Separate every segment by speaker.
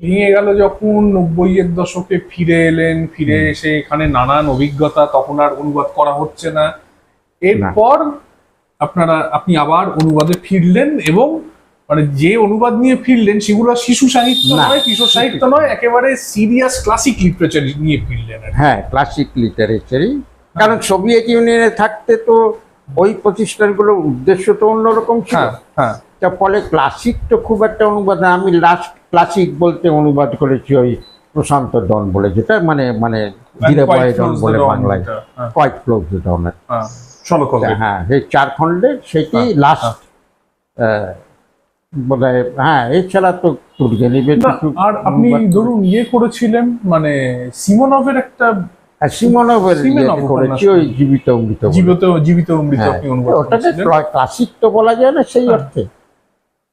Speaker 1: ভেঙে গেল যখন নব্বইয়ের দশকে ফিরে এলেন ফিরে এসে এখানে নানান অভিজ্ঞতা তখন আর অনুবাদ করা হচ্ছে না। এরপর আপনারা আপনি আবার অনুবাদে ফিরলেন এবং মানে যে অনুবাদ নিয়ে ফিরলেন সেগুলো শিশু সাহিত্য নয় কিশোর সাহিত্য নয় একেবারে সিরিয়াস ক্লাসিক লিটারেচার নিয়ে ফিরলেন
Speaker 2: হ্যাঁ ক্লাসিক লিটারেচারই কারণ সোভিয়েত ইউনিয়নে থাকতে তো ওই প্রতিষ্ঠানগুলোর উদ্দেশ্য তো অন্যরকম ছিল।
Speaker 1: হ্যাঁ হ্যাঁ।
Speaker 2: তা ফলে ক্লাসিক তো খুব একটা অনুবাদ আমি লাস্ট ক্লাসিক বলতে অনুবাদ করেছি ওই প্রশান্ত ডন বলে যেটা মানে মানে ডন বলে বাংলায়।
Speaker 1: যেটা, হ্যাঁ,
Speaker 2: ক্লোজ ডনের
Speaker 1: হ্যাঁ,
Speaker 2: হ্যাঁ এই চার সেটি
Speaker 1: হ্যাঁ,
Speaker 2: লাস্ট বোধ হয় হ্যাঁ এছাড়া তো
Speaker 1: আর আপনি ধরুন ইয়ে করেছিলেন মানে সিমোনভের একটা
Speaker 2: করেছি। ওই জীবিত অমৃত
Speaker 1: জীবিত জীবিত অমৃত
Speaker 2: হ্যাঁ,
Speaker 1: অনুবাদ
Speaker 2: ওটাকে ক্লাসিক তো বলা যায় না সেই
Speaker 1: হ্যাঁ।
Speaker 2: অর্থে।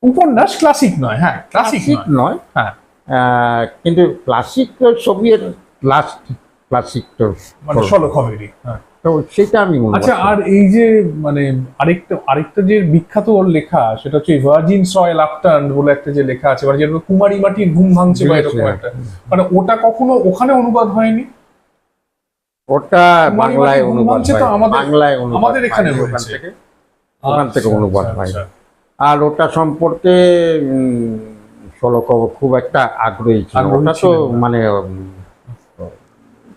Speaker 1: উপন্যাস ক্লাসিক নয় হ্যাঁ ক্লাসিক নয়। হ্যাঁ।
Speaker 2: কিন্তু ক্লাসিক সোভিয়েত লাস্ট ক্লাসিক তো
Speaker 1: মানে শলকভেরই হ্যাঁ।
Speaker 2: তো সেটা আমি
Speaker 1: আচ্ছা আর এই যে মানে আরেকটা আরেকটা যে বিখ্যাত ওর লেখা সেটা হচ্ছে ভার্জিন সয়েল আফটার্ন বলে একটা যে লেখা আছে মানে যেরকম কুমারী মাটির ঘুম ভাঙছে বা এরকম একটা। মানে ওটা কখনো ওখানে অনুবাদ হয়নি?
Speaker 2: ওটা বাংলায় অনুবাদ
Speaker 1: ভাঙছে তো আমাদের-
Speaker 2: বাংলায় অনুবাদ
Speaker 1: আমাদের এখানে
Speaker 2: ওখান
Speaker 1: হয়েছে।
Speaker 2: থেকে। ওখান থেকে
Speaker 1: আচ্ছা,
Speaker 2: অনুবাদ
Speaker 1: আচ্ছা,
Speaker 2: হয়
Speaker 1: আচ্ছা।
Speaker 2: আর ওটা সম্পর্কে ষোলক খুব একটা আগ্রহী ছিল ওটা তো মানে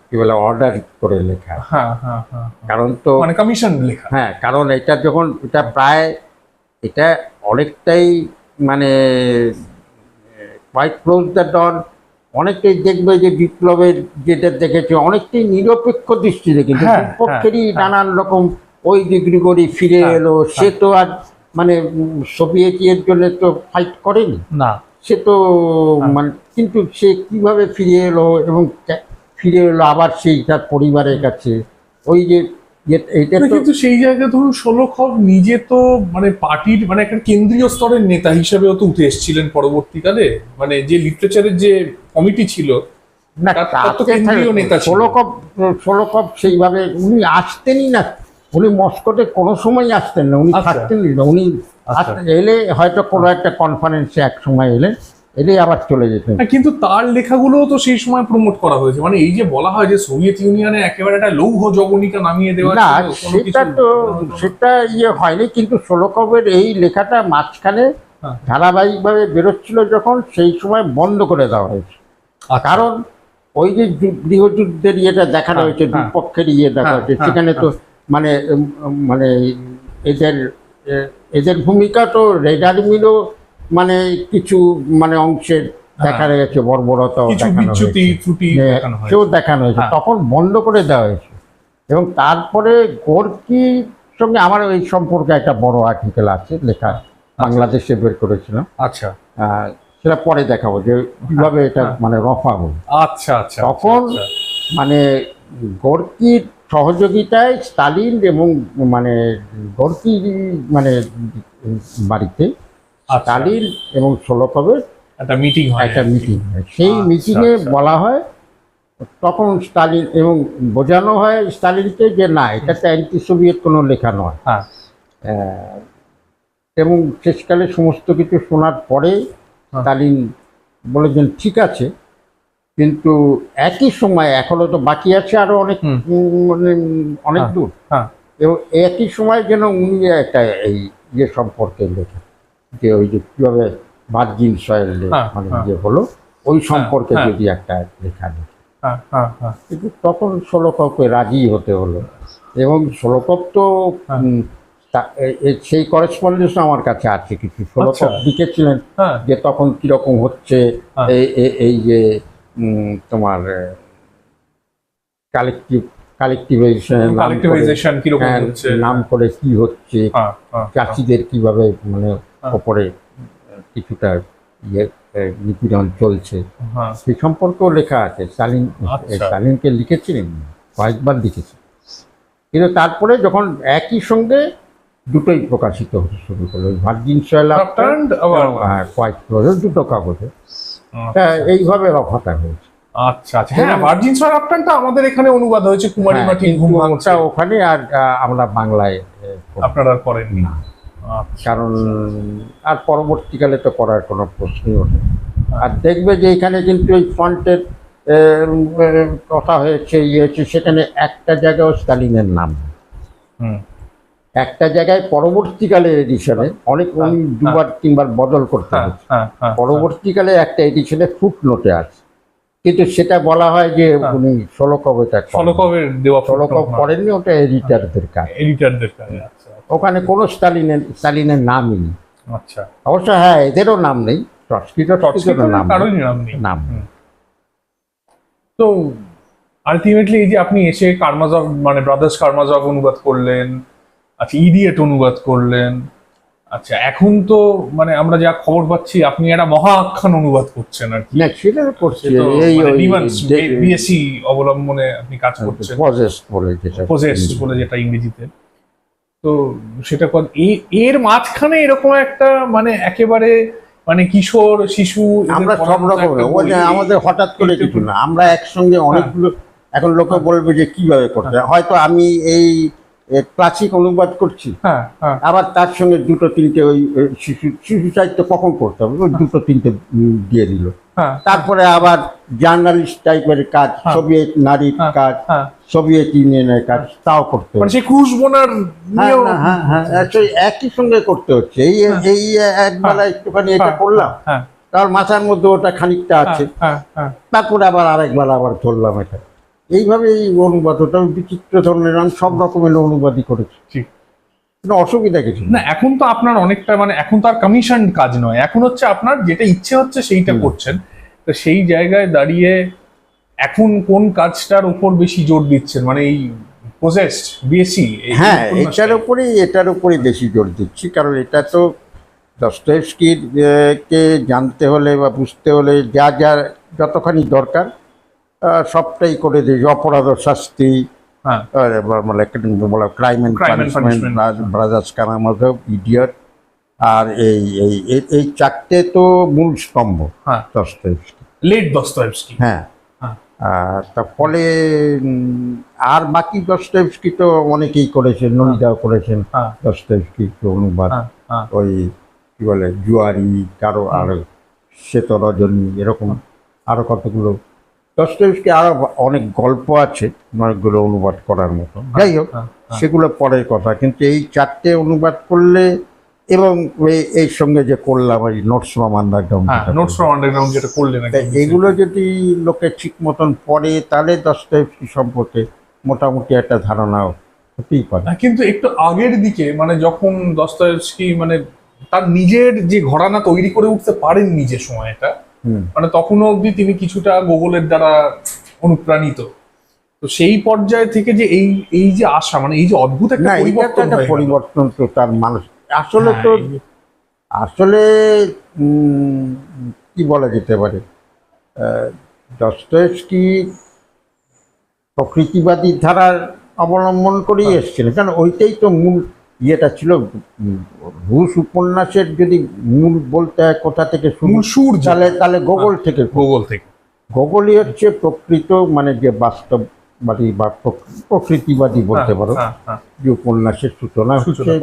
Speaker 2: কি বলে অর্ডার করে লেখা।
Speaker 1: হ্যাঁ হ্যাঁ হ্যাঁ
Speaker 2: কারণ তো
Speaker 1: মানে কমিশন লেখা।
Speaker 2: হ্যাঁ কারণ এটা যখন এটা প্রায় এটা অনেকটাই মানে হোয়াইট ক্লোজ দ্য ডন অনেকটাই দেখবে যে বিপ্লবের যেটা দেখেছে অনেকটাই নিরপেক্ষ দৃষ্টিতে কিন্তু বিপক্ষেরই
Speaker 1: হ্যাঁ,
Speaker 2: নানান রকম ওই ডিগ্রি করে ফিরে এলো। সে তো আর মানে উম, সোভিয়েতের জন্য তো ফাইট করেনি?
Speaker 1: না।
Speaker 2: সে তো। মানে কিন্তু সে কীভাবে ফিরে এলো এবং ফিরে এলো আবার সেই তার পরিবারের কাছে? ওই যে তো
Speaker 1: কিন্তু সেই জায়গায় ধরুন ষোলখভ নিজে তো মানে পার্টির মানে একটা কেন্দ্রীয় স্তরের নেতা হিসেবেও তো উঠে এসেছিলেন পরবর্তীকালে। মানে যে লিটারেচারের যে কমিটি ছিল
Speaker 2: না
Speaker 1: তার- তার তো কেন্দ্রীয় নেতা ছিল।
Speaker 2: ষোলকপ ষোলকপ সেইভাবে উনি আসতেনই না। উনি মস্কোতে কোনো সময় আসতেন না উনি
Speaker 1: আচ্ছা।
Speaker 2: থাকতেনই না উনি
Speaker 1: আচ্ছা।
Speaker 2: এলে হয়তো কোনো একটা কনফারেন্সে এক সময় এলেন এলে আবার চলে যেতেন
Speaker 1: কিন্তু তার লেখাগুলোও তো সেই সময় প্রমোট করা হয়েছে মানে এই যে বলা হয় যে সোভিয়েত ইউনিয়নে একেবারে একটা লৌহ জবনিকা নামিয়ে দেওয়া
Speaker 2: না সেটা তো সেটা ইয়ে হয়নি কিন্তু ষোলকবের এই লেখাটা মাঝখানে
Speaker 1: হ্যাঁ।
Speaker 2: ধারাবাহিকভাবে বেরোচ্ছিল যখন সেই সময় বন্ধ করে দেওয়া হয়েছে
Speaker 1: আচ্ছা।
Speaker 2: কারণ ওই যে গৃহযুদ্ধের ইয়েটা দেখানো
Speaker 1: হ্যাঁ,
Speaker 2: হয়েছে
Speaker 1: হ্যাঁ।
Speaker 2: দুপক্ষের ইয়ে দেখা
Speaker 1: হ্যাঁ,
Speaker 2: হয়েছে
Speaker 1: হ্যাঁ,
Speaker 2: সেখানে তো মানে মানে এদের এদের ভূমিকা তো রেডার মিলও মানে কিছু মানে অংশের দেখা গেছে বর্বরতা দেখানো হয়েছে।
Speaker 1: দেখানো
Speaker 2: সেও দেখানো হয়েছে
Speaker 1: হ্যাঁ।
Speaker 2: তখন বন্ধ করে দেওয়া হয়েছে। এবং তারপরে গোর্কির সঙ্গে আমার এই সম্পর্কে একটা বড় আর্টিকেল আছে লেখা বাংলাদেশে বের করেছিলাম।
Speaker 1: আচ্ছা।
Speaker 2: সেটা পরে দেখাবো যে কীভাবে এটা
Speaker 1: হ্যাঁ।
Speaker 2: মানে রফা হল।
Speaker 1: আচ্ছা আচ্ছা
Speaker 2: তখন
Speaker 1: আচ্ছা,
Speaker 2: মানে গোর্কির সহযোগিতায় স্টালিন এবং মানে গোর্কি মানে বাড়িতে
Speaker 1: আচ্ছা।
Speaker 2: স্টালিন এবং ষোলকবের
Speaker 1: একটা মিটিং হয়
Speaker 2: একটা মিটিং হয় সেই
Speaker 1: আচ্ছা,
Speaker 2: মিটিংয়ে
Speaker 1: আচ্ছা।
Speaker 2: বলা হয় তখন স্টালিন এবং বোঝানো হয় স্টালিনকে যে না এটা তো অ্যান্টি সোভিয়েত কোনো লেখা নয়
Speaker 1: হ্যাঁ
Speaker 2: এবং শেষকালে সমস্ত কিছু শোনার পরে
Speaker 1: হ্যাঁ।
Speaker 2: স্টালিন বলেছেন ঠিক আছে কিন্তু একই সময় এখনও তো বাকি আছে আরও অনেক মানে অনেক
Speaker 1: হ্যাঁ।
Speaker 2: দূর
Speaker 1: হ্যাঁ
Speaker 2: এবং একই সময় যেন উনি একটা এই ইয়ে সম্পর্কে লেখেন যে ওই যে কীভাবে ভার্জিন সয়েল
Speaker 1: হ্যাঁ,
Speaker 2: মানে। যে হলো ওই সম্পর্কে। যদি একটা লেখা লেখে কিন্তু তখন ষোলকপকে রাজি হতে হলো এবং ষোলকপ তো সেই করেসপন্ডেন্স আমার কাছে আছে কিছু ষোলকপ
Speaker 1: আচ্ছা।
Speaker 2: লিখেছিলেন যে তখন কীরকম হচ্ছে। এই যে তোমার কালেকটিভ কালেকটিভাইজেশন
Speaker 1: কালেক্টিভাইজেশন কীরকম
Speaker 2: হ্যাঁ,
Speaker 1: হচ্ছে?
Speaker 2: নাম করে কি হচ্ছে চাষিদের কীভাবে মানে। ওপরে কিছুটা ইয়ে নিপীড়ন চলছে।
Speaker 1: হ্যাঁ।
Speaker 2: সে সম্পর্কেও লেখা আছে স্টালিন
Speaker 1: আচ্ছা।
Speaker 2: স্টালিনকে লিখেছিলেন কয়েকবার লিখেছেন। কিন্তু তারপরে যখন একই সঙ্গে দুটোই প্রকাশিত হতে শুরু করল ভার্জিন
Speaker 1: Upturned
Speaker 2: কয়েক দুটো কাগজে। তা এইভাবে রফাটা হয়েছে।
Speaker 1: আচ্ছা আচ্ছা। হ্যাঁ ভার্জিন আফটারটা আমাদের এখানে অনুবাদ হয়েছে কুমারী
Speaker 2: হ্যাঁ,
Speaker 1: মাটি
Speaker 2: ওখানে আর আমরা বাংলায়
Speaker 1: আপনারা আর করেননি।
Speaker 2: না।
Speaker 1: আচ্ছা।
Speaker 2: কারণ আর পরবর্তীকালে তো করার কোনো প্রশ্নই ওঠে আর দেখবে যে এখানে কিন্তু ফন্টের কথা হয়েছে ইয়ে হয়েছে সেখানে একটা জায়গাও স্টালিনের নাম।
Speaker 1: হুম।
Speaker 2: একটা জায়গায় পরবর্তীকালে এডিশনে অনেক উনি দুবার তিনবার বদল করতে
Speaker 1: হ্যাঁ
Speaker 2: হয়েছে।
Speaker 1: হ্যাঁ হ্যাঁ
Speaker 2: পরবর্তীকালে একটা এডিশনে ফুট নোটে আছে। কিন্তু সেটা বলা হয় যে
Speaker 1: হ্যাঁ।
Speaker 2: উনি ষোলো কবেটা
Speaker 1: ফলকবের দেওয়া
Speaker 2: ষোলো কব করেননি ওটা এডিটারদের কাজ।
Speaker 1: এডিটারদের কাছে আচ্ছা।
Speaker 2: ওখানে কোনো স্টালিনের স্টালিনের নামই নেই।
Speaker 1: আচ্ছা।
Speaker 2: অবশ্য হ্যাঁ এদেরও নাম নেই। টস্কিটো টস্কিটোর নাম
Speaker 1: নাম তো আলটিমেটলি এই যে আপনি এসে কার্মাজক মানে ব্রাদার্স কার্মাজক অনুবাদ করলেন আচ্ছা ইডিয়েট অনুবাদ করলেন। আচ্ছা এখন তো মানে আমরা যা খবর পাচ্ছি আপনি একটা মহা আখ্যান অনুবাদ করছেন আর কি।
Speaker 2: না সেটা করছি।
Speaker 1: তো
Speaker 2: এই
Speaker 1: মানে বিএসসি অবলম্বনে আপনি কাজ করছেন।
Speaker 2: পজেস্ট বলে যেটা
Speaker 1: পজেস্ট বলে যেটা ইংরেজিতে। তো সেটা কর- এ- এর মাঝখানে এরকম একটা মানে একেবারে মানে কিশোর শিশু
Speaker 2: আমরা সব রকম। আমাদের হঠাৎ করে কিছু না। আমরা একসঙ্গে অনেকগুলো এখন লোকে বলবে যে কীভাবে করতে হয়। হয়তো আমি এই ক্লাসিক অনুবাদ করছি।
Speaker 1: হ্যাঁ হ্যাঁ।
Speaker 2: আবার তার সঙ্গে দুটো তিনটে ওই শিশু শিশু সাহিত্য কখন করতে হবে ওই দুটো তিনটে দিয়ে দিল।
Speaker 1: হ্যাঁ।
Speaker 2: তারপরে আবার জার্নালিস্ট টাইপের কাজ। সোভিয়েত নারীর কাজ সোভিয়েত ইউনিয়নের কাজ তাও করতে
Speaker 1: মানে
Speaker 2: হচ্ছে
Speaker 1: সেই ক্রুশ বোনার
Speaker 2: হ্যাঁ হ্যাঁ হ্যাঁ একই সঙ্গে করতে হচ্ছে। এই এই একবেলা একটুখানি এটা করলাম। তার মাথার মধ্যে ওটা খানিকটা আছে। তারপরে আবার আরেকবার আবার ধরলাম এটা। এইভাবে এই অনুবাদ ওটা বিচিত্র ধরনের আমি সব রকমের অনুবাদই করেছি।
Speaker 1: ঠিক
Speaker 2: কোনো অসুবিধা কিছু
Speaker 1: না এখন তো আপনার অনেকটা মানে এখন তো আর কমিশন কাজ নয়। এখন হচ্ছে আপনার যেটা ইচ্ছে হচ্ছে সেইটা করছেন। তো সেই জায়গায় দাঁড়িয়ে এখন কোন কাজটার উপর বেশি জোর দিচ্ছেন? মানে এই প্রসেসড বিএসসি
Speaker 2: হ্যাঁ এটার উপরেই এটার উপরেই বেশি জোর দিচ্ছি। কারণ এটা তো দস্তয়েভস্কির আহ, কে জানতে হলে বা বুঝতে হলে যা যা যতখানি দরকার সবটাই করে দিয়েছে। অপরাধ শাস্তি
Speaker 1: হ্যাঁ।
Speaker 2: মানে ক্রাইম পানিশমেন্ট কারামাধব ইডিয়ট আর এই এই এই- চারটে তো মূল স্তম্ভ।
Speaker 1: হ্যাঁ। লেট দস্তয়েভস্কি
Speaker 2: হ্যাঁ।
Speaker 1: হ্যাঁ।
Speaker 2: আর তা ফলে আর বাকি দস্তয়েভস্কি তো অনেকেই করেছেন নমিদাও করেছেন।
Speaker 1: হ্যাঁ।
Speaker 2: দস্তয়েভস্কি অনুবাদ।
Speaker 1: হ্যাঁ হ্যাঁ।
Speaker 2: ওই কি বলে জুয়ারি কারও আর শ্বেত রজনী এরকম আরও কতগুলো দস্তয়েভস্কি আরও অনেক গল্প আছে অনেকগুলো অনুবাদ করার মতো যাই হোক
Speaker 1: হ্যাঁ।
Speaker 2: সেগুলো পরের কথা কিন্তু এই চারটে অনুবাদ করলে এবং এই- সঙ্গে যে করলাম এই notes from underground
Speaker 1: notes from underground যেটা করলেন।
Speaker 2: এগুলো যদি লোকে ঠিক মতন পড়ে তাহলে দস্তয়েভস্কি সম্পর্কে মোটামুটি একটা ধারণা হতেই পারে
Speaker 1: হ্যাঁ, কিন্তু একটু আগের দিকে মানে যখন দস্তয়েভস্কি মানে তার নিজের যে ঘরানা তৈরি করে উঠতে পারেন নিজের সময়টা মানে তখনও অবধি তিনি কিছুটা গুগলের দ্বারা অনুপ্রাণিত। তো সেই পর্যায় থেকে যে এই এই যে আশা মানে এই যে অদ্ভুত একটা পরিবর্তন।
Speaker 2: পরিবর্তন তো তার মানুষ। আসলে
Speaker 1: হ্যাঁ,
Speaker 2: তো আসলে কি বলা যেতে পারে? দস্তয়েভস্কি প্রকৃতিবাদী ধারার অবলম্বন করেই
Speaker 1: হ্যাঁ।
Speaker 2: এসেছিলেন। কারণ ওইটাই তো মূল ইয়েটা ছিল রুশ উপন্যাসের যদি মূল বলতে হয় কোথা থেকে
Speaker 1: মূল সুর
Speaker 2: তাহলে তাহলে গোগল থেকে
Speaker 1: গুগল থেকে।
Speaker 2: গোগলই হচ্ছে প্রকৃত মানে যে বাস্তববাদী বা প্রক- প্রকৃতিবাদী বলতে
Speaker 1: হ্যাঁ,
Speaker 2: পারো
Speaker 1: হ্যাঁ, হ্যাঁ।
Speaker 2: যে উপন্যাসের সূচনা হচ্ছে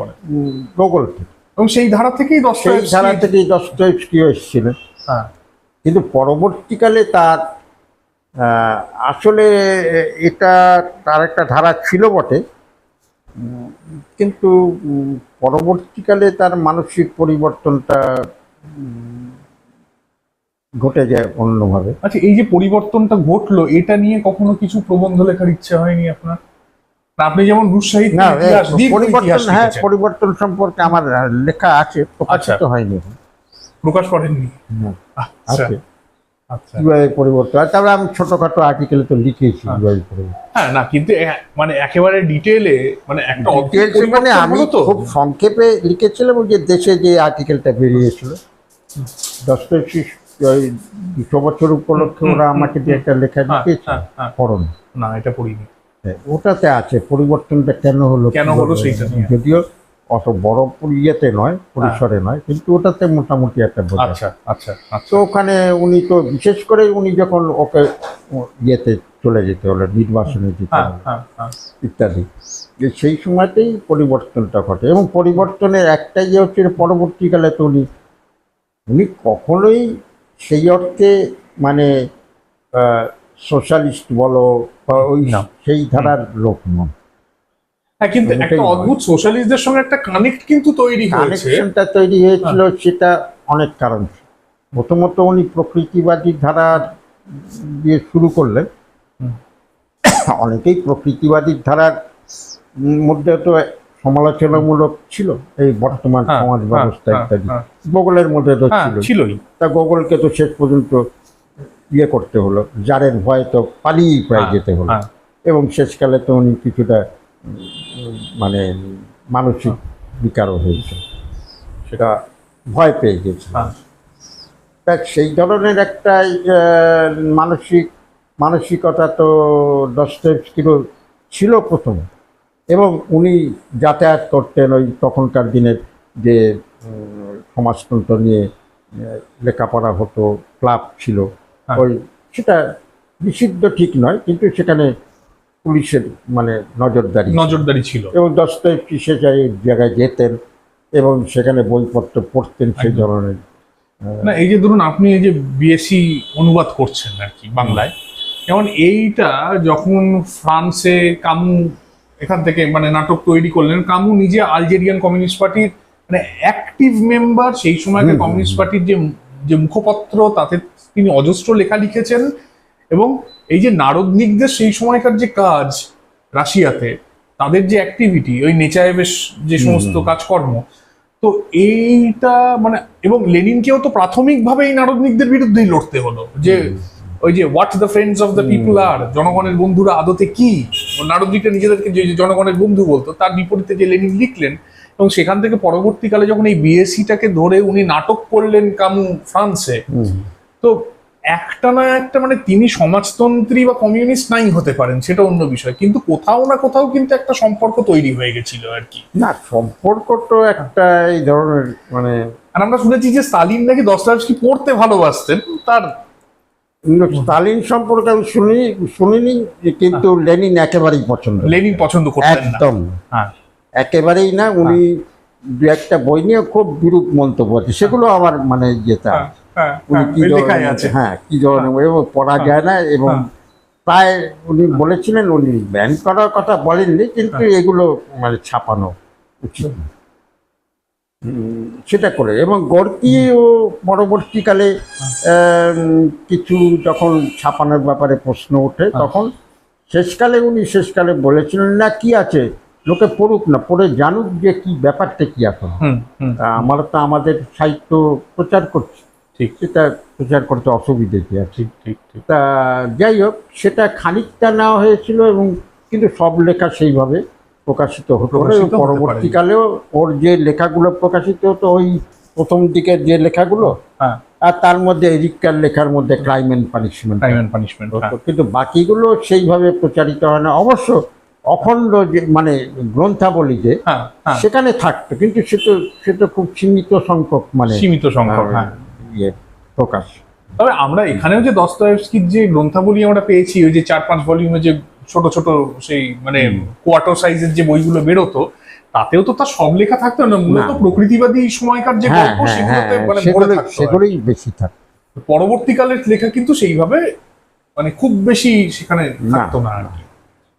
Speaker 2: গোগল থেকে।
Speaker 1: এবং সেই ধারা থেকেই
Speaker 2: সেই ধারা থেকেই দস্তয়েভস্কি এসেছিলেন।
Speaker 1: হ্যাঁ।
Speaker 2: কিন্তু পরবর্তীকালে তার আসলে এটা তার একটা ধারা ছিল বটে কিন্তু পরবর্তীকালে তার মানসিক পরিবর্তনটা ঘটে যায় অন্যভাবে।
Speaker 1: আচ্ছা এই যে পরিবর্তনটা ঘটলো এটা নিয়ে কখনো কিছু প্রবন্ধ লেখার ইচ্ছে হয়নি আপনার? আপনি যেমন
Speaker 2: না পরিবর্তন হ্যাঁ পরিবর্তন সম্পর্কে আমার লেখা আছে প্রকাশিত
Speaker 1: আচ্ছা।
Speaker 2: হয়নি।
Speaker 1: প্রকাশ করেননি? আচ্ছা।
Speaker 2: আছে
Speaker 1: আচ্ছা
Speaker 2: পরিবর্তন? হয় তারপরে আমি ছোটখাটো আর্টিকেলে তো লিখেছি
Speaker 1: হ্যাঁ।
Speaker 2: কীভাবে পরিবর্তন।
Speaker 1: হ্যাঁ না কিন্তু মানে একেবারে ডিটেলে মানে একটা
Speaker 2: মানে আমি
Speaker 1: তো
Speaker 2: খুব সংক্ষেপে লিখেছিলাম যে দেশে যে আর্টিকেলটা বেরিয়েছিল। ওই দুশো বছর উপলক্ষে ওরা আমাকে যে একটা লেখা
Speaker 1: হ্যাঁ,
Speaker 2: দিয়েছে
Speaker 1: হ্যাঁ, হ্যাঁ।
Speaker 2: পড়ুন।
Speaker 1: না এটা পড়িনি।
Speaker 2: ওটাতে আছে পরিবর্তনটা কেন হলো
Speaker 1: কেন হলো সেইটা।
Speaker 2: যদিও অত বড় ইয়েতে নয় পরিসরে নয় কিন্তু ওটাতে মোটামুটি একটা বোঝা
Speaker 1: আচ্ছা আচ্ছা আচ্ছা।
Speaker 2: তো ওখানে উনি তো বিশেষ করে উনি যখন ওকে ইয়েতে চলে যেতে হলো নির্বাসনে যেতে
Speaker 1: হ্যাঁ
Speaker 2: হলো
Speaker 1: হ্যাঁ হ্যাঁ।
Speaker 2: ইত্যাদি যে সেই সময়তেই পরিবর্তনটা ঘটে এবং পরিবর্তনের একটাই যে হচ্ছে পরবর্তীকালে তো উনি উনি কখনোই সেই অর্থে মানে সোশ্যালিস্ট বলো বা ওই সেই ধারার লোক নন।
Speaker 1: হ্যাঁ কিন্তু একটা অদ্ভুত সোশ্যালিস্টদের সঙ্গে একটা কানেক্ট কিন্তু তৈরি হয়েছে।
Speaker 2: কানেকশনটা তৈরি হয়েছিল সেটা অনেক কারণ। প্রথমত উনি প্রকৃতিবাদী ধারা দিয়ে শুরু করলেন। অনেকেই প্রকৃতিবাদী ধারার মধ্যে তো সমালোচনামূলক ছিল এই বর্তমান
Speaker 1: হ্যাঁ,
Speaker 2: সমাজ
Speaker 1: হ্যাঁ,
Speaker 2: ব্যবস্থা
Speaker 1: হ্যাঁ,
Speaker 2: ইত্যাদি।
Speaker 1: হ্যাঁ।
Speaker 2: গোগলের মধ্যে তো
Speaker 1: হ্যাঁ
Speaker 2: ছিল
Speaker 1: ছিলই।
Speaker 2: তা গোগলকে তো শেষ পর্যন্ত ইয়ে করতে হলো। জারের ভয় তো পালিয়েই প্রায়
Speaker 1: হ্যাঁ,
Speaker 2: যেতে হলো।
Speaker 1: হ্যাঁ।
Speaker 2: এবং শেষকালে তো উনি কিছুটা মানে মানসিক বিকারও হয়েছে সেটা ভয় পেয়ে গেছে
Speaker 1: হ্যাঁ।
Speaker 2: তা সেই ধরনের একটা মানসিক মানসিকতা তো দস্তয়েভস্কিরও ছিল প্রথমে এবং উনি যাতায়াত করতেন ওই তখনকার দিনের যে সমাজতন্ত্র নিয়ে লেখাপড়া হতো ক্লাব ছিল
Speaker 1: হ্যাঁ।
Speaker 2: ওই সেটা নিষিদ্ধ ঠিক নয় কিন্তু সেখানে পুলিশের মানে নজরদারি
Speaker 1: নজরদারি ছিল।
Speaker 2: এবং দস্তয়েভস্কি সে জায়গায় জায়গায় যেতেন এবং সেখানে বইপত্র পড়তেন সেই ধরনের
Speaker 1: না এই যে ধরুন আপনি এই যে বিএসসি অনুবাদ করছেন আর কি বাংলায় যেমন এইটা যখন ফ্রান্সে কামু এখান থেকে মানে নাটক তৈরি করলেন কামু নিজে আলজেরিয়ান কমিউনিস্ট পার্টির মানে অ্যাক্টিভ মেম্বার সেই সময়কার
Speaker 2: হুম,
Speaker 1: কমিউনিস্ট পার্টির যে যে মুখপত্র তাতে তিনি অজস্র লেখা লিখেছেন এবং এই যে নারদনিকদের সেই সময়কার যে কাজ রাশিয়াতে তাদের যে অ্যাক্টিভিটি ওই নেচায়েবেশ যে সমস্ত কাজকর্ম তো এইটা মানে এবং লেনিনকেও তো প্রাথমিকভাবে এই নারদনিকদের বিরুদ্ধেই লড়তে হলো যে ওই যে what the friends of the people আর জনগণের বন্ধুরা আদতে কি? ও নারদনিকরা নিজেদেরকে যে যে জনগণের বন্ধু বলতো তার বিপরীতে যে লেনিন লিখলেন এবং সেখান থেকে পরবর্তীকালে যখন এই বিএসসিটাকে ধরে উনি নাটক করলেন কামু ফ্রান্সে তো একটা না একটা মানে তিনি সমাজতন্ত্রী বা কমিউনিস্ট নাই হতে পারেন সেটা অন্য বিষয়। কিন্তু কোথাও না কোথাও কিন্তু একটা সম্পর্ক তৈরি হয়ে গেছিল আর কি।
Speaker 2: না সম্পর্ক তো একটা এই ধরনের মানে
Speaker 1: আর আমরা শুনেছি যে স্টালিন নাকি দস্তাবেজকি পড়তে ভালোবাসতেন তার
Speaker 2: স্টালিন সম্পর্কে আমি শুনি শুনিনি কিন্তু লেনিন একেবারেই পছন্দ
Speaker 1: লেনিন পছন্দ করতেন না।
Speaker 2: একদম।
Speaker 1: হ্যাঁ।
Speaker 2: একেবারেই না উনি দু একটা বই নিয়ে খুব বিরূপ মন্তব্য আছে সেগুলো আমার মানে যেটা
Speaker 1: হ্যাঁ, হ্যাঁ,
Speaker 2: উনি
Speaker 1: হ্যাঁ,
Speaker 2: কি ধরনের হ্যাঁ কি ধরনের এবং পড়া যায় না এবং
Speaker 1: হ্যাঁ।
Speaker 2: প্রায় উনি বলেছিলেন উনি ব্যান করার কথা বলেননি কিন্তু
Speaker 1: হ্যাঁ।
Speaker 2: এগুলো মানে ছাপানো উচিত। সেটা করে। এবং গর্কিও পরবর্তীকালে কিছু যখন ছাপানোর ব্যাপারে প্রশ্ন ওঠে
Speaker 1: হ্যাঁ।
Speaker 2: তখন শেষকালে উনি শেষকালে বলেছিলেন না কি আছে? লোকে পড়ুক না পড়ে জানুক যে কি ব্যাপারটা কি এখন। আমরা তো আমাদের সাহিত্য প্রচার করছি।
Speaker 1: ঠিক।
Speaker 2: সেটা প্রচার করতে অসুবিধে কি আছে?
Speaker 1: ঠিক ঠিক ঠিক।
Speaker 2: তা যাই হোক সেটা খানিকটা নেওয়া হয়েছিল এবং কিন্তু সব লেখা সেইভাবে প্রকাশিত হতো না। পরবর্তীকালেও ওর যে লেখাগুলো প্রকাশিত হতো ওই প্রথম দিকের যে লেখাগুলো
Speaker 1: হ্যাঁ।
Speaker 2: আর তার মধ্যে এরিকার লেখার মধ্যে crime and punishment
Speaker 1: time and punishment
Speaker 2: কিন্তু বাকিগুলো সেইভাবে প্রচারিত হয় না। অবশ্য অখণ্ড যে মানে গ্রন্থাবলীতে
Speaker 1: হ্যাঁ হ্যাঁ।
Speaker 2: সেখানে থাকতো কিন্তু সে তো সে তো খুব সীমিত সংখ্যক মানে
Speaker 1: সীমিত সংখ্যক হ্যাঁ।
Speaker 2: ইয়ে প্রকাশ।
Speaker 1: তবে আমরা এখানেও যে দস্তয়েভস্কির যে গ্রন্থাবলী আমরা পেয়েছি ওই যে চার পাঁচ ভলিউমে যে ছোট ছোট সেই মানে কোয়ার্টার সাইজের যে বইগুলো বেরোতো তাতেও তো তার সব লেখা থাকতো না মূলত প্রকৃতিবাদী সময়কার যে
Speaker 2: হ্যাঁ
Speaker 1: গল্প
Speaker 2: হ্যাঁ হ্যাঁ
Speaker 1: সেগুলোতে মানে ভরে থাকতো
Speaker 2: সেগুলোই বেশি থাকে।
Speaker 1: পরবর্তীকালের লেখা কিন্তু সেইভাবে মানে খুব বেশি সেখানে। থাকতো না আর কি।